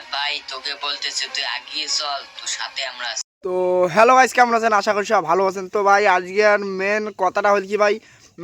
পল্লার ভাই, তোকে বলতেছে, তুই আগিয়ে চল, তোর সাথে আমরা তো হ্যালো গাইস কেমন আছেন? আশা করি সব ভালো আছেন। তো ভাই, আজকের মেন কথাটা হল কি ভাই?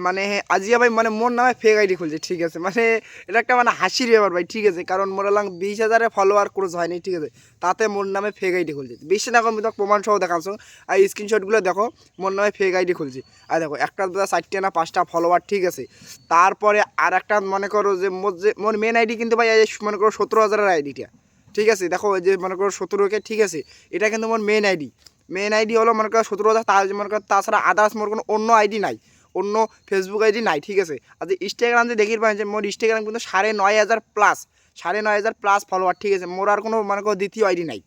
মানে আজকে ভাই মানে মোর নামে ফেক আইডি খুলছে, ঠিক আছে? মানে এটা একটা মানে হাসির ব্যাপার ভাই, ঠিক আছে? কারণ মোর লাং বিশ হাজারে ফলোয়ার ক্রোজ হয়নি ঠিক আছে? তাতে মোর নামে ফেক আইডি খুলছে। বিশ্বাস না করুন প্রমাণ সহ দেখাচ্ছ। আর স্ক্রিনশটগুলো দেখো মোর নামে ফেক আইডি খুলছে। আর দেখো, একটা, দুটা, চারটে না পাঁচটা ফলোয়ার ঠিক আছে? তারপরে আর একটা মনে করো যে মোর যে মোর মেন আইডি কিন্তু ভাই মনে করো সতেরো হাজারের আইডিটা ঠিক আছে? দেখো যে মনে করো সতেরোকে ঠিক আছে? এটা কিন্তু আমার মেন আইডি মেন আইডি হলো মনে করো সতেরো হাজার, তার মনে করো তাছাড়া আদার্স মোর কোনো অন্য আইডি নাই। অন্য ফেসবুক আইডি নাই, ঠিক আছে? আর যে ইনস্টাগ্রাম যে দেখি পাই যে মোর ইনস্টাগ্রাম কিন্তু সাড়ে নয় হাজার প্লাস সাড়ে নয় হাজার প্লাস ফলোয়ার ঠিক আছে? মোর আর কোনো মনে করো দ্বিতীয় আইডি নাই।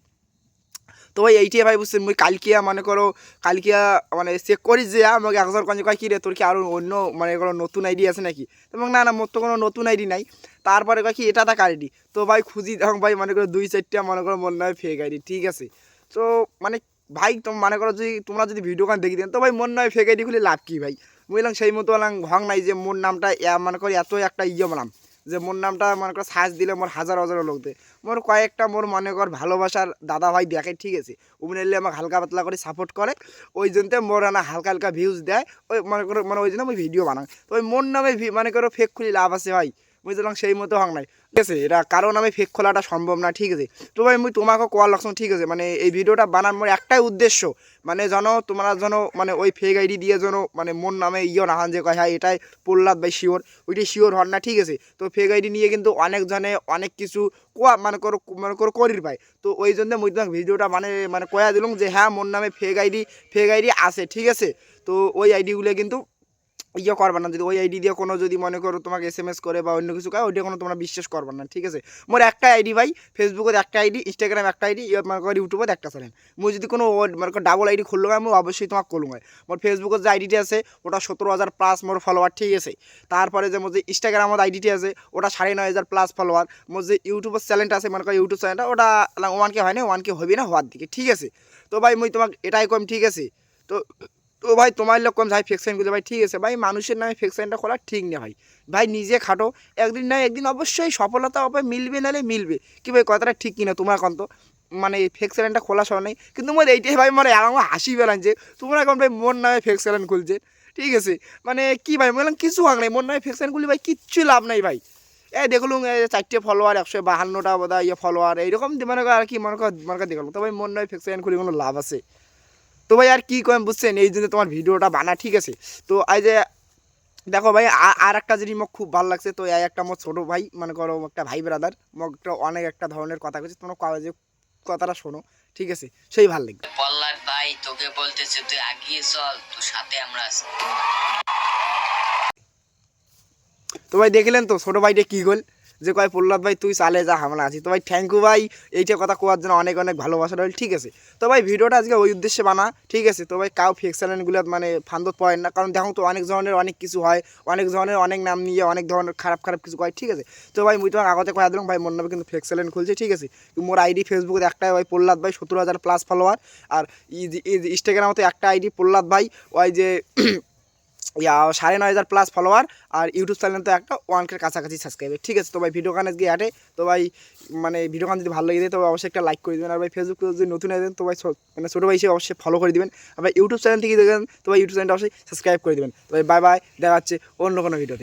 তো ভাই এইটাই ভাই বুঝছেন মুই কালকিয়া মনে করো, কালকিয়া মানে চেক করি যে আমাকে একজন কঞ্জে কয়, কী রে তোর কি আরও অন্য মানে কোনো নতুন আইডি আছে নাকি? এবং না না মোর তো কোনো নতুন আইডি নাই। তারপরে কয়, কি, এটা তাক আইডি তো ভাই খুঁজি তখন ভাই মনে করো, দুই চারটা মনে করো মনে হয় ফেক আইডি ঠিক আছে। তো মানে ভাই, তো মনে করো, যদি তোমরা যদি ভিডিও দেখি দেন তো ভাই মনে হয় ফেক আইডি খুলে লাভ কী, ভাই? বুঝলাম সেই মতো বললাম ভং নাই যে মোর নামটা মনে করি, এত একটা ইয়ে বললাম যে মোর নামটা মনে করো সার্চ দিলে মোর হাজার হাজার লোক দেয়। মোর কয়েকটা মোর মনে কর ভালোবাসার দাদা ভাই দেখে, ঠিক আছে? উমনেলে আমাকে হালকা পাতলা করে সাপোর্ট করে। ওই জন্য মোর না হালকা হালকা ভিউজ দেয়। ওই মনে করো মানে ওই জন্য আমি ভিডিও বানাই। তো ওই মোর নামে মনে করো ফেক খুলি লাভ আছে ভাই। বুঝলাম সেই মতো হং নাই। ঠিক আছে, এটা কারণ আমি ফেক খোলাটা সম্ভব না, ঠিক আছে। তো ভাই, মুই তোমাকে কোয়ার লাগছো ঠিক আছে? মানে এই ভিডিওটা বানার মোর একটাই উদ্দেশ্য মানে যেন তোমরা যেন মানে ওই ফেক আইডি দিয়ে যেন মানে মোর নামে ইয়ে না হান যে কয় হ্যাঁ এটাই প্রহ্লাদ ভাই শিওর ওইটাই শিওর হন না ঠিক আছে? তো ফেক আইডি নিয়ে কিন্তু অনেক জনে অনেক কিছু কোয়া মানে করো মানে করো, করির পায় তো ওই জন্য মুই তোমাকে ভিডিওটা মানে মানে কয়া দিলাম যে হ্যাঁ মোর নামে ফেক আইডি ফেক আইডি আছে ঠিক আছে? তো ওই আইডিগুলো কিন্তু ইয়ে করবে না। যদি ওই আইডি দিয়ে কোনো যদি মনে করো তোমাকে এস এম এস করে বা অন্য কিছু করে, ওইটা কোনো তোমরা বিশ্বাস করবে না, ঠিক আছে? মোর একটা আইডি ভাই ফেসবুকের একটা আইডি ইনস্টাগ্রাম একটা আইডি মনে করো ইউটিউবের একটা চ্যানেল। মুই যদি কোনো মনে করো ডাবল আইডি খুললো আমি অবশ্যই তোমাকে করলুম মোর ফেসবুকের যে আইডিটি আছে, ওটা সতেরো হাজার প্লাস মোর ফলোয়ার ঠিক আছে? তারপরে যে মোর যে ইনস্টাগ্রামের আইডিটি আছে, ওটা সাড়ে নয় হাজার প্লাস ফলোয়ার মোর যে ইউটিউবের চ্যানেলটা আছে, মনে করো ইউটিউব চ্যানেলটা, ওটা ওয়ান কে হয় না ওয়ান কে হবে না হওয়ার দিকে, ঠিক আছে? তো ভাই, মুই তোমাকে এটাই কম, ঠিক আছে? তো তো ভাই তোমার লোক কম ভাই ফেকশন করতে ভাই ঠিক আছে, ভাই মানুষের নামে ফেকশনটা খোলা ঠিক না ভাই। ভাই নিজে খাটো, একদিন না একদিন অবশ্যই সফলতা হবে, মিলবে নাহলে মিলবে। কি ভাই কথাটা ঠিক কিনা তোমার এখন তো? মানে ফেক স্যালেন্টটা খোলা সব নেই। কিন্তু মোর এইটাই ভাই মানে আমার হাসি বেলান যে, তোমরা এখন ভাই মোর নামে ফেক স্যালেন্ট খুলছে। ঠিক আছে? মানে কি ভাই বললাম কিছু হাং নাই, মোর নামে ফেক স্যালেন্ট খুলি ভাই কিচ্ছু লাভ নাই ভাই। এই দেখলুম, এই চারটে ফলোয়ার একশো বাহান্নটা বোধ ইয়ে ফলোয়ার এইরকম মনে কর আর কি, মনে কর মনে কর দেখলাম। তো ভাই মোর নামে ফেক স্যালেন্ট খুলি কোনো লাভ আছে। তো ভাই আর কী করেন বুঝছেন? এই জন্য তোমার ভিডিওটা বানা ঠিক আছে? তো এই যে দেখো ভাই আর একটা জিনিস মোক খুব ভালো লাগছে তো এই একটা মোর ছোটো ভাই মানে করো একটা ভাই ব্রাদার মোক একটা অনেক একটা ধরনের কথা কইছে তোমরা কলেজে কথাটা শোনো ঠিক আছে? সেই ভালো লাগবে। পল্লার ভাই তোকে বলতেছে তুই আগিয়ে চল তোর সাথে আমরা আছি। তো ভাই দেখলেন তো ছোটো ভাইটা কী গোল? যে কয়, প্রহ্লাদ ভাই, তুই চালে যা, হামলা আছি। তো ভাই থ্যাংক ইউ ভাই, এইটা কথা কোয়ার জন্য অনেক অনেক ভালোবাসা রইল, ঠিক আছে? তো ভাই, ভিডিওটা আজকে ওই উদ্দেশ্যে বানা, ঠিক আছে? তো ভাই কাউ ফেক চ্যানেলগুলো মানে ফান্দত পড়ে না, কারণ দেখো তো, অনেক ধরনের অনেক কিছু হয়, অনেক ধরনের অনেক নাম নিয়ে, অনেক ধরনের খারাপ খারাপ কিছু হয়, ঠিক আছে? তো ভাই, মুই তোমাকে আগতে কয়া দিলাম, ভাই, মোর নামে কিন্তু ফেক চ্যানেল খুলছে, ঠিক আছে? মোর আইডি ফেসবুকে একটাই ভাই প্রহ্লাদ ভাই সতেরো হাজার প্লাস ফলোয়ার আর ইনস্টাগ্রামে তো একটা আইডি প্রহ্লাদ ভাই, ওই যে সাড়ে নয় হাজার প্লাস ফলোয়ার আর ইউটিউব চ্যানেল তো একটা ওয়ানকের কাছাকাছি সাবস্ক্রাইবে ঠিক আছে? তো ভাই ভিডিও কানে গিয়ে আটে তো ভাই মানে ভিডিও কান যদি ভালো লাগে তবে অবশ্যই একটা লাইক করে দেবেন। আর ভাই ফেসবুক যদি নতুন আসেন তো ভাই মানে ছোটো ভাই হিসেবে অবশ্যই ফলো করে দেবেন। আর ভাই ইউটিউব চ্যানেল থেকে দেখবেন তো ভাই ইউটিউব চ্যানেলটা অবশ্যই সাবস্ক্রাইব করে দেবেন। তো ভাই বাই বাই দেখা যাচ্ছে অন্য কোনো ভিডিওতে